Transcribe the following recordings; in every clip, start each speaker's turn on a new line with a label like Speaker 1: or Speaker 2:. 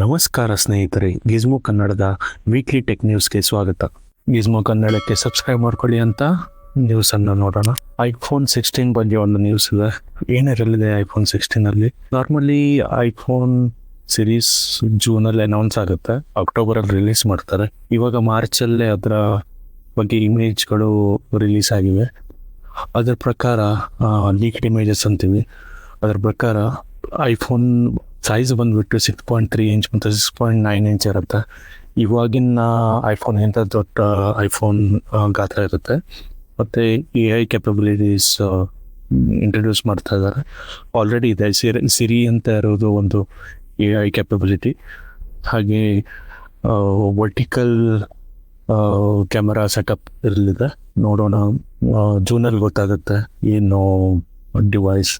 Speaker 1: ನಮಸ್ಕಾರ ಸ್ನೇಹಿತರೆ, ಗಿಜ್ಮೋ ಕನ್ನಡದ ವೀಕ್ಲಿ ಟೆಕ್ ನ್ಯೂಸ್ಗೆ ಸ್ವಾಗತ. ಗಿಜ್ಮೋ ಕನ್ನಡಕ್ಕೆ ಸಬ್ಸ್ಕ್ರೈಬ್ ಮಾಡ್ಕೊಳ್ಳಿ ಅಂತ ನ್ಯೂಸ್ ಅನ್ನು ನೋಡೋಣ. ಐಫೋನ್ ಸಿಕ್ಸ್ಟೀನ್ ಬಗ್ಗೆ ಒಂದು ನ್ಯೂಸ್ ಇದೆ. ಏನಿರಲಿದೆ ಐಫೋನ್ ಸಿಕ್ಸ್ಟೀನ್ ಅಲ್ಲಿ? ನಾರ್ಮಲಿ ಐಫೋನ್ ಸಿರೀಸ್ ಜೂನಲ್ಲಿ ಅನೌನ್ಸ್ ಆಗುತ್ತೆ. ಅಕ್ಟೋಬರ್ ಅಲ್ಲಿ ರಿಲೀಸ್ ಮಾಡ್ತಾರೆ. ಇವಾಗ ಮಾರ್ಚ್ ಅಲ್ಲೇ ಅದರ ಬಗ್ಗೆ ಇಮೇಜ್ಗಳು ರಿಲೀಸ್ ಆಗಿವೆ. ಅದರ ಪ್ರಕಾರ ಲೀಕ್ಡ್ ಇಮೇಜಸ್ ಅಂತೀವಿ. ಅದರ ಪ್ರಕಾರ ಐಫೋನ್ ಸೈಜ್ ಬಂದುಬಿಟ್ಟು ಸಿಕ್ಸ್ ಪಾಯಿಂಟ್ ತ್ರೀ ಇಂಚ್ ಮತ್ತು ಸಿಕ್ಸ್ ಪಾಯಿಂಟ್ ನೈನ್ ಇಂಚ್ ಇರುತ್ತೆ. ಇವಾಗಿನ ಐಫೋನ್ ಎಂಥ ದೊಡ್ಡ ಐಫೋನ್ ಗಾತ್ರ ಇರುತ್ತೆ. ಮತ್ತು ಎ ಐ ಕೆಪಬಿಲಿಟೀಸ್ ಇಂಟ್ರಡ್ಯೂಸ್ ಮಾಡ್ತಾ ಇದ್ದಾರೆ. ಆಲ್ರೆಡಿ ಇದೆ. ಸಿರಿ ಸಿರಿ ಅಂತ ಇರೋದು ಒಂದು ಎ ಐ ಕೆಪಬಿಲಿಟಿ ಹಾಗೆ ವರ್ಟಿಕಲ್ ಕ್ಯಾಮರಾ ಸೆಟಪ್ ಇರಲಿದೆ. ನೋಡೋಣ. ಜೂನಲ್ಲಿ ಗೊತ್ತಾಗುತ್ತೆ. ಏನು ಡಿವೈಸ್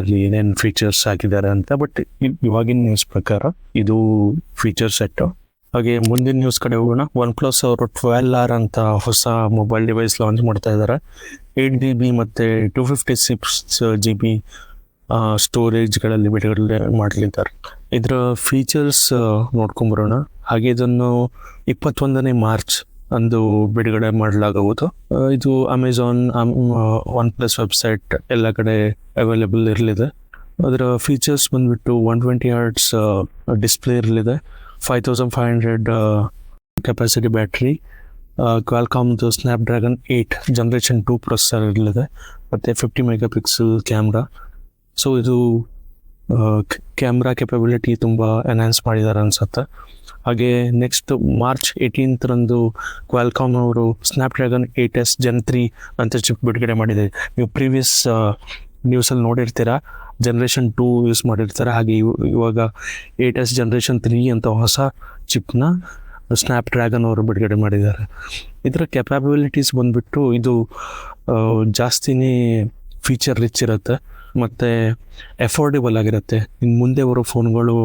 Speaker 1: ಅಲ್ಲಿ ಏನೇನು ಫೀಚರ್ಸ್ ಹಾಕಿದ್ದಾರೆ ಅಂತ ಬಟ್ ಇವಾಗಿನ ನ್ಯೂಸ್ ಪ್ರಕಾರ ಇದು ಫೀಚರ್ ಸೆಟ್ ಹಾಗೆ ಮುಂದಿನ ನ್ಯೂಸ್ ಕಡೆ ಹೋಗೋಣ. ಒನ್ ಪ್ಲಸ್ ಅವರು ಟ್ವೆಲ್ ಆರ್ ಅಂತ ಹೊಸ ಮೊಬೈಲ್ ಡಿವೈಸ್ ಲಾಂಚ್ ಮಾಡ್ತಾ ಇದ್ದಾರೆ ಏಟ್ ಜಿ ಬಿ ಮತ್ತು two fifty six G B ಸ್ಟೋರೇಜ್ಗಳಲ್ಲಿ ಬಿಡುಗಡೆ ಮಾಡಲಿದ್ದಾರೆ. ಇದರ ಫೀಚರ್ಸ್ ನೋಡ್ಕೊಂಬರೋಣ ಹಾಗೆ ಇದನ್ನು ಇಪ್ಪತ್ತೊಂದನೇ ಮಾರ್ಚ್ ಅಂದು ಬಿಡುಗಡೆ ಮಾಡಲಾಗುವುದು. ಇದು ಅಮೆಝಾನ್ ಒನ್ ಪ್ಲಸ್ ವೆಬ್ಸೈಟ್ ಎಲ್ಲ ಕಡೆ ಅವೈಲೇಬಲ್ ಇರಲಿದೆ. ಅದರ ಫೀಚರ್ಸ್ ಬಂದ್ಬಿಟ್ಟು ಒನ್ ಟ್ವೆಂಟಿ ಹರ್ಟ್ಸ್ ಡಿಸ್ಪ್ಲೇ ಇರಲಿದೆ. Five thousand five hundred capacity battery ಕ್ವಾಲ್ಕಾಮ್ದು Snapdragon eight generation two processor ಇರಲಿದೆ. ಮತ್ತು fifty megapixel camera so ಇದು ಕ್ಯಾಮ್ರಾ ಕೆಪಬಿಲಿಟಿ ತುಂಬ ಎನ್ಹಾನ್ಸ್ ಮಾಡಿದ್ದಾರೆ ಅನ್ಸುತ್ತೆ. ಹಾಗೆ ನೆಕ್ಸ್ಟ್ ಮಾರ್ಚ್ ಏಯ್ಟೀನ್ತ್ರಂದು ಕ್ವಾಲ್ಕಾಮ್ ಅವರು Snapdragon eight S gen three ಅಂತ ಚಿಪ್ ಬಿಡುಗಡೆ ಮಾಡಿದೆ. ನೀವು ಪ್ರೀವಿಯಸ್ ನ್ಯೂಸಲ್ಲಿ ನೋಡಿರ್ತೀರಾ ಜನ್ರೇಷನ್ ಟೂ ಯೂಸ್ ಮಾಡಿರ್ತಾರೆ. ಹಾಗೆ ಇವ್- ಇವಾಗ ಏಟ್ ಎಸ್ ಜನ್ರೇಷನ್ ತ್ರೀ ಅಂತ ಹೊಸ ಚಿಪ್ನ ಸ್ನ್ಯಾಪ್ ಡ್ರ್ಯಾಗನ್ ಅವರು ಬಿಡುಗಡೆ ಮಾಡಿದ್ದಾರೆ. ಇದರ ಕೆಪಾಬಿಲಿಟೀಸ್ ಬಂದ್ಬಿಟ್ಟು ಇದು ಜಾಸ್ತಿನೇ ಫೀಚರ್ ರಿಚ್ ಇರುತ್ತೆ. ಮತ್ತು ಎಫೋರ್ಡೆಬಲ್ ಆಗಿರುತ್ತೆ. ಇನ್ನು ಮುಂದೆ ಬರೋ ಫೋನ್ಗಳು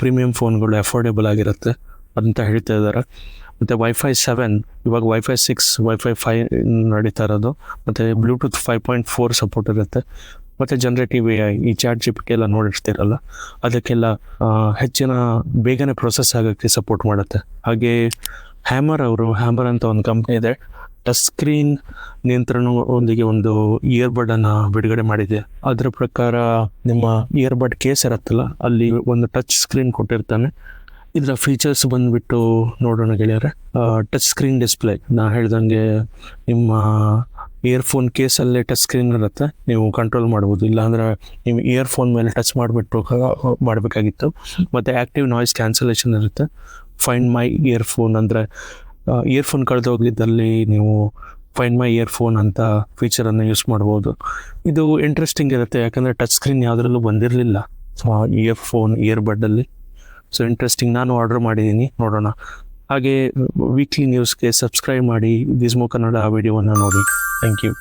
Speaker 1: ಪ್ರೀಮಿಯಂ ಫೋನ್ಗಳು ಎಫೋರ್ಡೇಬಲ್ ಆಗಿರುತ್ತೆ ಅಂತ ಹೇಳ್ತಾ ಇದ್ದಾರೆ. ಮತ್ತು ವೈಫೈ ಸೆವೆನ್ ಇವಾಗ ವೈಫೈ ಸಿಕ್ಸ್ ವೈಫೈ ಫೈ ನಡೀತಾ ಇರೋದು. ಮತ್ತು Bluetooth five point four support ಇರುತ್ತೆ. ಮತ್ತು ಜನ್ರೇಟಿವ್ ಎ ಐ ಈ ಚಾಟ್ ಜಿಪ್ಗೆಲ್ಲ ನೋಡಿರ್ತೀರಲ್ಲ, ಅದಕ್ಕೆಲ್ಲ ಹೆಚ್ಚಿನ ಬೇಗನೆ ಪ್ರೊಸೆಸ್ ಆಗೋಕ್ಕೆ ಸಪೋರ್ಟ್ ಮಾಡುತ್ತೆ. ಹಾಗೆ ಹ್ಯಾಮರ್ ಅವರು ಹ್ಯಾಮರ್ ಅಂತ ಒಂದು ಕಂಪ್ನಿ ಇದೆ. ಟಚ್ ಸ್ಕ್ರೀನ್ ನಿಯಂತ್ರಣದೊಂದಿಗೆ ಒಂದು ಇಯರ್ಬಡ್ ಅನ್ನ ಬಿಡುಗಡೆ ಮಾಡಿದೆ. ಅದರ ಪ್ರಕಾರ ನಿಮ್ಮ ಇಯರ್ಬಡ್ ಕೇಸ್ ಇರುತ್ತಲ್ಲ, ಅಲ್ಲಿ ಒಂದು ಟಚ್ ಸ್ಕ್ರೀನ್ ಕೊಟ್ಟಿರ್ತಾನೆ. ಇದರ ಫೀಚರ್ಸ್ ಬಂದ್ಬಿಟ್ಟು ನೋಡೋಣ ಗೆಳೆಯರೆ. Touch screen display. ನಾ ಹೇಳ್ದಂಗೆ ನಿಮ್ಮ ಇಯರ್ಫೋನ್ ಕೇಸಲ್ಲೇ ಟಚ್ ಸ್ಕ್ರೀನ್ ಇರುತ್ತೆ. ನೀವು ಕಂಟ್ರೋಲ್ ಮಾಡ್ಬೋದು. ಇಲ್ಲಾಂದ್ರೆ ನೀವು ಇಯರ್ಫೋನ್ ಮೇಲೆ ಟಚ್ ಮಾಡಿಬಿಟ್ಟು ಮಾಡಬೇಕಾಗಿತ್ತು. ಮತ್ತು ಆ್ಯಕ್ಟಿವ್ ನಾಯ್ಸ್ ಕ್ಯಾನ್ಸಲೇಷನ್ ಇರುತ್ತೆ. ಫೈಂಡ್ ಮೈ ಇಯರ್ಫೋನ್ ಅಂದರೆ ಇಯರ್ಫೋನ್ ಕಳೆದು ಹೋಗಿದ್ದಲ್ಲಿ ನೀವು ಫೈಂಡ್ ಮೈ ಇಯರ್ಫೋನ್ ಅಂತ ಫೀಚರನ್ನು ಯೂಸ್ ಮಾಡ್ಬೋದು. ಇದು ಇಂಟ್ರೆಸ್ಟಿಂಗ್ ಇರುತ್ತೆ, ಯಾಕಂದರೆ ಟಚ್ ಸ್ಕ್ರೀನ್ ಯಾವುದ್ರಲ್ಲೂ ಬಂದಿರಲಿಲ್ಲ. ಇಯರ್ಫೋನ್ ಇಯರ್ಬಡ್ಡಲ್ಲಿ ಸೊ ಇಂಟ್ರೆಸ್ಟಿಂಗ್ ನಾನು ಆರ್ಡರ್ ಮಾಡಿದ್ದೀನಿ, ನೋಡೋಣ. ಹಾಗೆ ವೀಕ್ಲಿ ನ್ಯೂಸ್ಗೆ ಸಬ್ಸ್ಕ್ರೈಬ್ ಮಾಡಿ ಗಿಸ್ಮೋ ಕನ್ನಡ ವಿಡಿಯೋವನ್ನು ನೋಡಿ. Thank you